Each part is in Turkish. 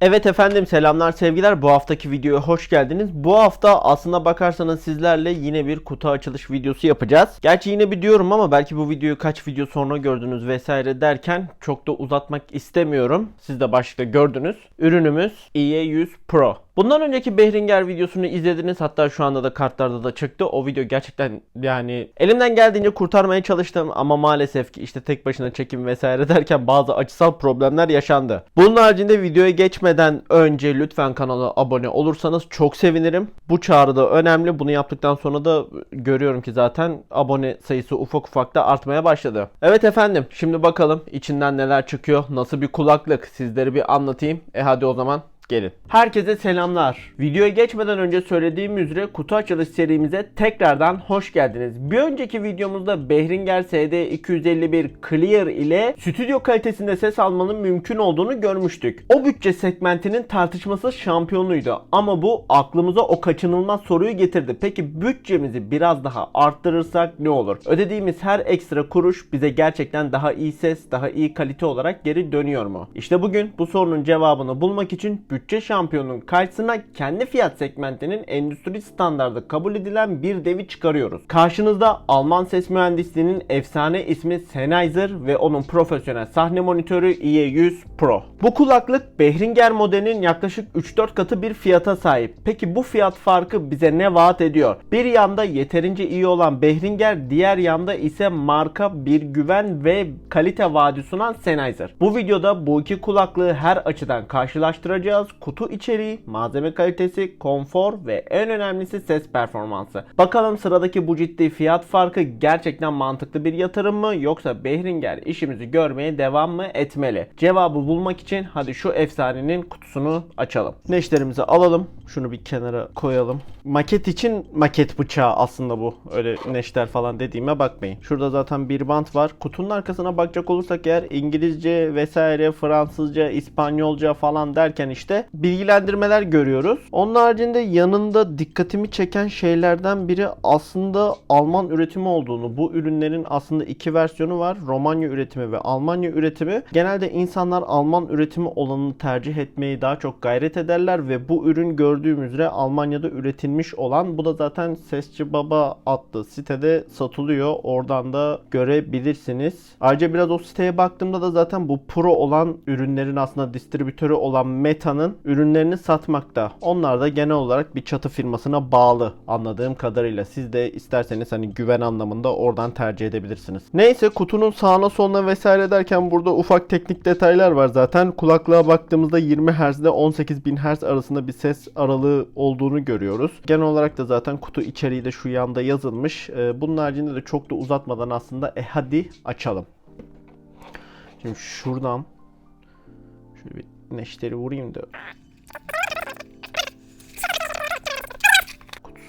Evet efendim selamlar sevgiler bu haftaki videoya hoş geldiniz. Bu hafta aslında bakarsanız sizlerle yine bir kutu açılış videosu yapacağız. Gerçi yine bir diyorum ama belki bu videoyu kaç video sonra gördünüz vesaire derken çok da uzatmak istemiyorum. Siz de başlıkta gördünüz. Ürünümüz EA100 Pro. Bundan önceki Behringer videosunu izlediniz. Hatta şu anda da kartlarda da çıktı. O video gerçekten yani elimden geldiğince kurtarmaya çalıştım ama maalesef ki işte tek başına çekim vesaire derken bazı açısal problemler yaşandı. Bunun haricinde videoya geçmeden önce lütfen kanala abone olursanız çok sevinirim. Bu çağrı da önemli. Bunu yaptıktan sonra da görüyorum ki zaten abone sayısı ufak ufak da artmaya başladı. Evet efendim şimdi bakalım içinden neler çıkıyor. Nasıl bir kulaklık sizlere bir anlatayım. E hadi o zaman Gelin. Herkese selamlar. Videoya geçmeden önce söylediğim üzere kutu açılış serimize tekrardan hoş geldiniz. Bir önceki videomuzda Behringer SD251 Clear ile stüdyo kalitesinde ses almanın mümkün olduğunu görmüştük. O bütçe segmentinin tartışmasız şampiyonuydu ama bu aklımıza o kaçınılmaz soruyu getirdi. Peki bütçemizi biraz daha arttırırsak ne olur? Ödediğimiz her ekstra kuruş bize gerçekten daha iyi ses, daha iyi kalite olarak geri dönüyor mu? İşte bugün bu sorunun cevabını bulmak için bütçe şampiyonunun karşısına kendi fiyat segmentinin endüstri standardı kabul edilen bir devi çıkarıyoruz. Karşınızda Alman ses mühendisliğinin efsane ismi Sennheiser ve onun profesyonel sahne monitörü IE100 Pro. Bu kulaklık Behringer modelinin yaklaşık 3-4 katı bir fiyata sahip. Peki bu fiyat farkı bize ne vaat ediyor? Bir yanda yeterince iyi olan Behringer, diğer yanda ise marka bir güven ve kalite vaadi sunan Sennheiser. Bu videoda bu iki kulaklığı her açıdan karşılaştıracağız. Kutu içeriği, malzeme kalitesi, konfor ve en önemlisi ses performansı. Bakalım sıradaki bu ciddi fiyat farkı gerçekten mantıklı bir yatırım mı yoksa Behringer işimizi görmeye devam mı etmeli? Cevabı bulmak için hadi şu efsanenin kutusunu açalım. Neşterimizi alalım. Şunu bir kenara koyalım. Maket için maket bıçağı aslında bu. Öyle neşter falan dediğime bakmayın. Şurada zaten bir bant var. Kutunun arkasına bakacak olursak eğer İngilizce vesaire Fransızca, İspanyolca falan derken işte bilgilendirmeler görüyoruz. Onun haricinde yanında dikkatimi çeken şeylerden biri aslında Alman üretimi olduğunu. Bu ürünlerin aslında iki versiyonu var. Romanya üretimi ve Almanya üretimi. Genelde insanlar Alman üretimi olanını tercih etmeyi daha çok gayret ederler ve bu ürün gördüğüm üzere Almanya'da üretilmiş olan bu da zaten Sesçi Baba adlı sitede satılıyor. Oradan da görebilirsiniz. Ayrıca biraz o siteye baktığımda da zaten bu Pro olan ürünlerin aslında distribütörü olan Meta'nın ürünlerini satmakta. Onlar da genel olarak bir çatı firmasına bağlı anladığım kadarıyla. Siz de isterseniz hani güven anlamında oradan tercih edebilirsiniz. Neyse kutunun sağına soluna vesaire derken burada ufak teknik detaylar var zaten. Kulaklığa baktığımızda 20 Hz ile 18.000 Hz arasında bir ses aralığı olduğunu görüyoruz. Genel olarak da zaten kutu içeriği de şu yanda yazılmış. Ee, Bunun haricinde de çok da uzatmadan aslında e hadi açalım. Şimdi şuradan şöyle bir neşteri vurayım da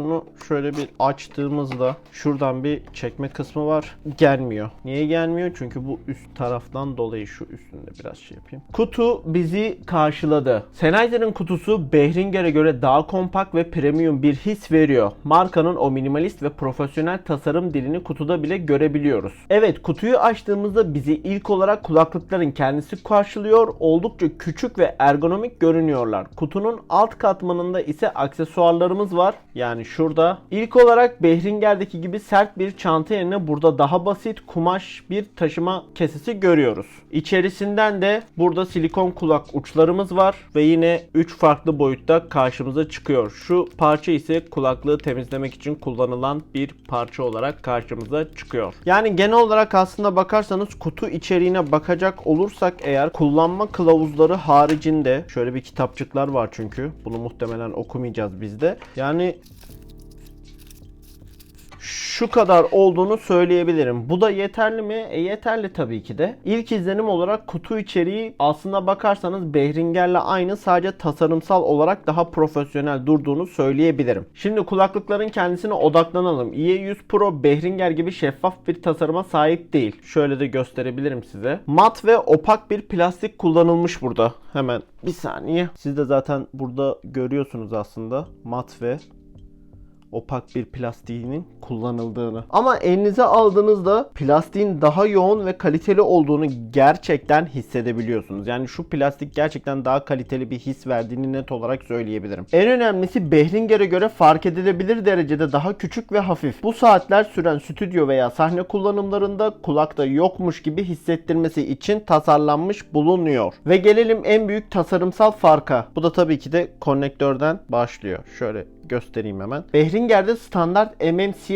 kutusunu şöyle bir açtığımızda şuradan bir çekme kısmı var. Gelmiyor. Niye gelmiyor? Çünkü bu üst taraftan dolayı şu üstünde biraz şey yapayım. Kutu bizi karşıladı. Sennheiser'ın kutusu Behringer'e göre daha kompakt ve premium bir his veriyor. Markanın o minimalist ve profesyonel tasarım dilini kutuda bile görebiliyoruz. Evet kutuyu açtığımızda bizi ilk olarak kulaklıkların kendisi karşılıyor. Oldukça küçük ve ergonomik görünüyorlar. Kutunun alt katmanında ise aksesuarlarımız var. Yani şurada. İlk olarak Behringer'deki gibi sert bir çanta yerine burada daha basit kumaş bir taşıma kesesi görüyoruz. İçerisinden de burada silikon kulak uçlarımız var ve yine 3 farklı boyutta karşımıza çıkıyor. Şu parça ise kulaklığı temizlemek için kullanılan bir parça olarak karşımıza çıkıyor. Yani genel olarak aslında bakarsanız kutu içeriğine bakacak olursak eğer kullanma kılavuzları haricinde şöyle bir kitapçıklar var çünkü. Bunu muhtemelen okumayacağız biz de. Yani şu kadar olduğunu söyleyebilirim. Bu da yeterli mi? E yeterli tabii ki de. İlk izlenim olarak kutu içeriği aslında bakarsanız Behringer'le aynı sadece tasarımsal olarak daha profesyonel durduğunu söyleyebilirim. Şimdi kulaklıkların kendisine odaklanalım. IE100 Pro Behringer gibi şeffaf bir tasarıma sahip değil. Şöyle de gösterebilirim size. Mat ve opak bir plastik kullanılmış burada. Hemen bir saniye. Siz de zaten burada görüyorsunuz aslında mat ve opak bir plastiğinin kullanıldığını. Ama elinize aldığınızda plastiğin daha yoğun ve kaliteli olduğunu gerçekten hissedebiliyorsunuz. Yani şu plastik gerçekten daha kaliteli bir his verdiğini net olarak söyleyebilirim. En önemlisi Behringer'e göre fark edilebilir derecede daha küçük ve hafif. Bu saatler süren stüdyo veya sahne kullanımlarında kulakta yokmuş gibi hissettirmesi için tasarlanmış bulunuyor. Ve gelelim en büyük tasarımsal farka. Bu da tabii ki de konnektörden başlıyor. Şöyle göstereyim hemen. Behringer'de standart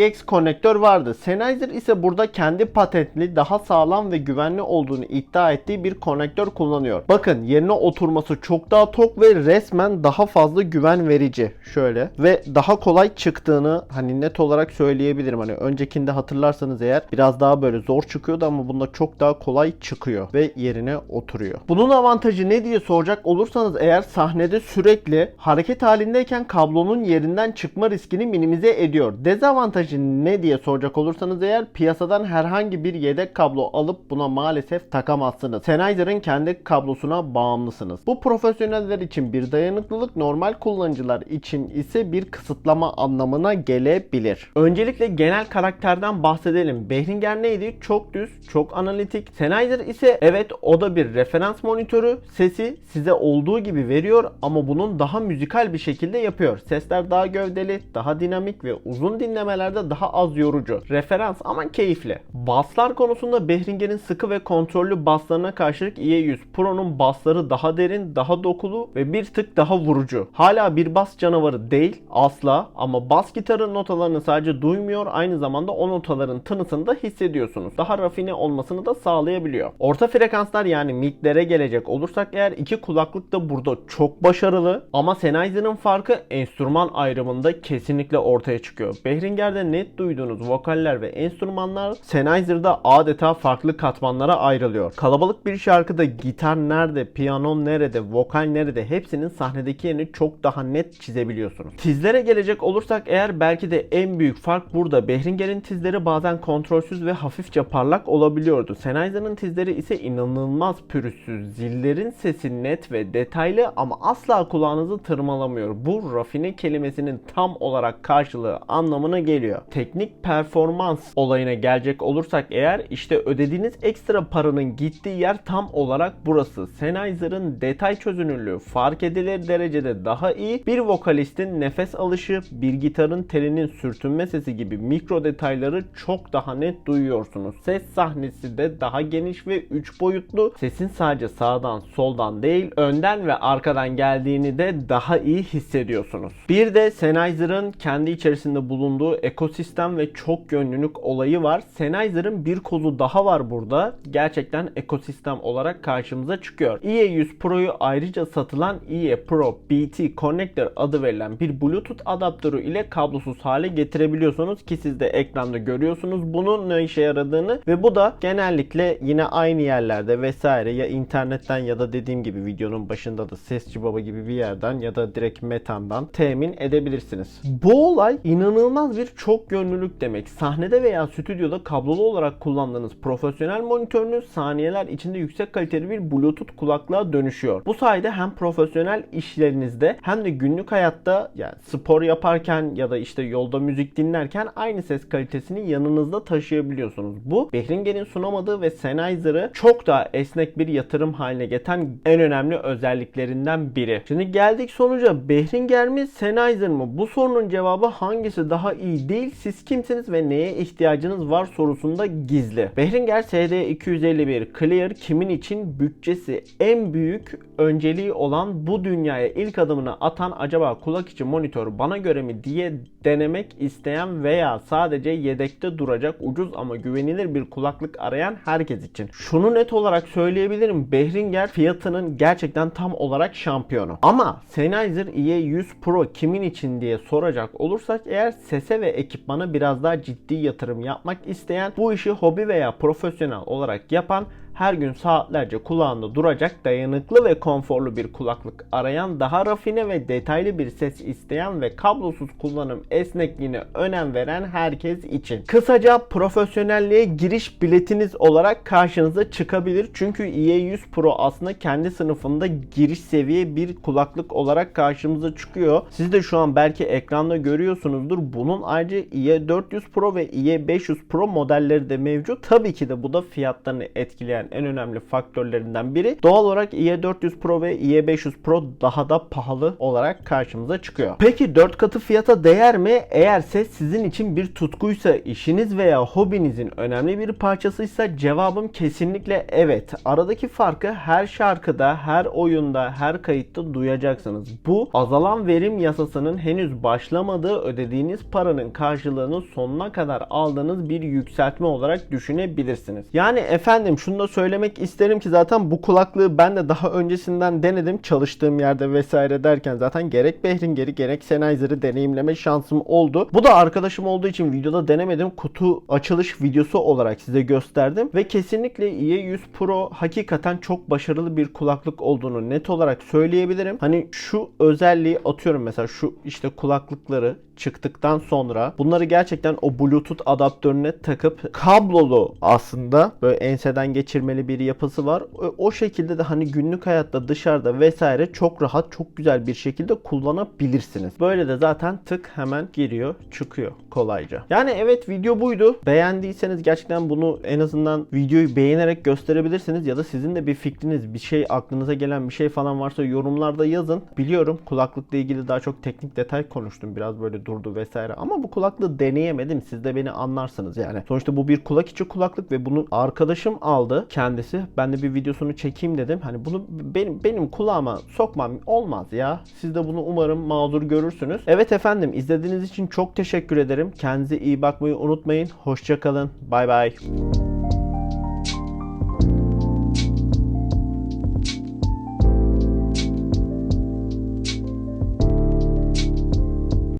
MMCX konnektör vardı. Sennheiser ise burada kendi patentli daha sağlam ve güvenli olduğunu iddia ettiği bir konnektör kullanıyor. Bakın yerine oturması çok daha tok ve resmen daha fazla güven verici. Şöyle ve daha kolay çıktığını hani net olarak söyleyebilirim. Hani öncekinde hatırlarsanız eğer biraz daha böyle zor çıkıyordu ama bunda çok daha kolay çıkıyor ve yerine oturuyor. Bunun avantajı ne diye soracak olursanız eğer sahnede sürekli hareket halindeyken kablonun yerinden çıkma riskini minimize ediyor. Dezavantajı ne diye soracak olursanız eğer piyasadan herhangi bir yedek kablo alıp buna maalesef takamazsınız. Sennheiser'ın kendi kablosuna bağımlısınız. Bu profesyoneller için bir dayanıklılık, normal kullanıcılar için ise bir kısıtlama anlamına gelebilir. Öncelikle genel karakterden bahsedelim. Behringer neydi? Çok düz, çok analitik. Sennheiser ise evet o da bir referans monitörü. Sesi size olduğu gibi veriyor ama bunun daha müzikal bir şekilde yapıyor. Sesler daha gövdeli, daha dinamik ve uzun dinlemelerde daha az yorucu. Referans ama keyifli. Basslar konusunda Behringer'in sıkı ve kontrollü basslarına karşılık IE100 Pro'nun bassları daha derin, daha dokulu ve bir tık daha vurucu. Hala bir bas canavarı değil asla ama bas gitarın notalarını sadece duymuyor aynı zamanda o notaların tınısını da hissediyorsunuz. Daha rafine olmasını da sağlayabiliyor. Orta frekanslar yani midlere gelecek olursak eğer iki kulaklık da burada çok başarılı ama Sennheiser'ın farkı enstrüman ayrımında kesinlikle ortaya çıkıyor. Behringer'de net duyduğunuz vokaller ve enstrümanlar Sennheiser'da adeta farklı katmanlara ayrılıyor. Kalabalık bir şarkıda gitar nerede, piyano nerede, vokal nerede hepsinin sahnedeki yerini çok daha net çizebiliyorsunuz. Tizlere gelecek olursak eğer belki de en büyük fark burada. Behringer'in tizleri bazen kontrolsüz ve hafifçe parlak olabiliyordu. Sennheiser'ın tizleri ise inanılmaz pürüzsüz. Zillerin sesi net ve detaylı ama asla kulağınızı tırmalamıyor. Bu rafine kelimesinin tam olarak karşılığı anlamına geliyor. Teknik performans olayına gelecek olursak eğer işte ödediğiniz ekstra paranın gittiği yer tam olarak burası. Sennheiser'ın detay çözünürlüğü fark edilir derecede daha iyi. Bir vokalistin nefes alışı, bir gitarın telinin sürtünme sesi gibi mikro detayları çok daha net duyuyorsunuz. Ses sahnesi de daha geniş ve 3 boyutlu. Sesin sadece sağdan, soldan değil, önden ve arkadan geldiğini de daha iyi hissediyorsunuz. Bir de Sennheiser'ın kendi içerisinde bulunduğu ekosistem ve çok yönlülük olayı var. Sennheiser'ın bir kolu daha var burada. Gerçekten ekosistem olarak karşımıza çıkıyor. IE100 Pro'yu ayrıca satılan IE Pro BT Connector adı verilen bir Bluetooth adaptörü ile kablosuz hale getirebiliyorsunuz ki siz de ekranda görüyorsunuz bunun ne işe yaradığını ve bu da genellikle yine aynı yerlerde vesaire ya internetten ya da dediğim gibi videonun başında da Sesçi Baba gibi bir yerden ya da direkt Metan'dan temin edebilirsiniz. Bu olay inanılmaz bir çok yönlülük demek. Sahnede veya stüdyoda kablolu olarak kullandığınız profesyonel monitörünüz saniyeler içinde yüksek kaliteli bir Bluetooth kulaklığa dönüşüyor. Bu sayede hem profesyonel işlerinizde hem de günlük hayatta yani spor yaparken ya da işte yolda müzik dinlerken aynı ses kalitesini yanınızda taşıyabiliyorsunuz. Bu Behringer'in sunamadığı ve Sennheiser'ı çok daha esnek bir yatırım haline getiren en önemli özelliklerinden biri. Şimdi geldik sonuca Behringer mi Sennheiser mı? Bu sorunun cevabı hangisi daha iyi değil siz kimsiniz ve neye ihtiyacınız var sorusunda gizli. Behringer SD251 Clear kimin için bütçesi en büyük önceliği olan bu dünyaya ilk adımını atan acaba kulak içi monitör bana göre mi diye denemek isteyen veya sadece yedekte duracak ucuz ama güvenilir bir kulaklık arayan herkes için. Şunu net olarak söyleyebilirim. Behringer fiyatının gerçekten tam olarak şampiyonu. Ama Sennheiser IE100 Pro kimin için diye soracak olursak eğer sese ve ekipmana biraz daha ciddi yatırım yapmak isteyen bu işi hobi veya profesyonel olarak yapan her gün saatlerce kulağında duracak dayanıklı ve konforlu bir kulaklık arayan, daha rafine ve detaylı bir ses isteyen ve kablosuz kullanım esnekliğine önem veren herkes için. Kısaca profesyonelliğe giriş biletiniz olarak karşınıza çıkabilir. Çünkü IE100 Pro aslında kendi sınıfında giriş seviye bir kulaklık olarak karşımıza çıkıyor. Siz de şu an belki ekranda görüyorsunuzdur. Bunun ayrıca IE400 Pro ve IE500 Pro modelleri de mevcut. Tabii ki de bu da fiyatlarını etkileyen en önemli faktörlerinden biri. Doğal olarak IE400 Pro ve IE500 Pro daha da pahalı olarak karşımıza çıkıyor. Peki 4 katı fiyata değer mi? Eğer ses sizin için bir tutkuysa, işiniz veya hobinizin önemli bir parçasıysa cevabım kesinlikle evet. Aradaki farkı her şarkıda, her oyunda, her kayıtta duyacaksınız. Bu azalan verim yasasının henüz başlamadığı ödediğiniz paranın karşılığını sonuna kadar aldığınız bir yükseltme olarak düşünebilirsiniz. Yani efendim şunu da söylemek isterim ki zaten bu kulaklığı ben de daha öncesinden denedim. Çalıştığım yerde vesaire derken zaten gerek Behringer'i gerek Sennheiser'ı deneyimleme şansım oldu. Bu da arkadaşım olduğu için videoda denemedim. Kutu açılış videosu olarak size gösterdim. Ve kesinlikle IE100 Pro hakikaten çok başarılı bir kulaklık olduğunu net olarak söyleyebilirim. Hani şu özelliği atıyorum mesela şu işte kulaklıkları çıktıktan sonra bunları gerçekten o Bluetooth adaptörüne takıp kablolu aslında böyle enseden geçirmeli bir yapısı var. O- O şekilde de hani günlük hayatta dışarıda vesaire çok rahat çok güzel bir şekilde kullanabilirsiniz. Böyle de zaten tık hemen giriyor çıkıyor kolayca. Yani evet video buydu. Beğendiyseniz gerçekten bunu en azından videoyu beğenerek gösterebilirsiniz ya da sizin de bir fikriniz bir şey aklınıza gelen bir şey falan varsa yorumlarda yazın. Biliyorum kulaklıkla ilgili daha çok teknik detay konuştum. Biraz böyle durdu vesaire ama bu kulaklığı deneyemedim. Siz de beni anlarsınız yani. Sonuçta bu bir kulak içi kulaklık ve bunu arkadaşım aldı kendisi. Ben de bir videosunu çekeyim dedim. Hani bunu benim benim kulağıma sokmam olmaz ya. Siz de bunu umarım mağdur görürsünüz. Evet efendim izlediğiniz için çok teşekkür ederim. Kendinize iyi bakmayı unutmayın. Hoşçakalın. Bay bay.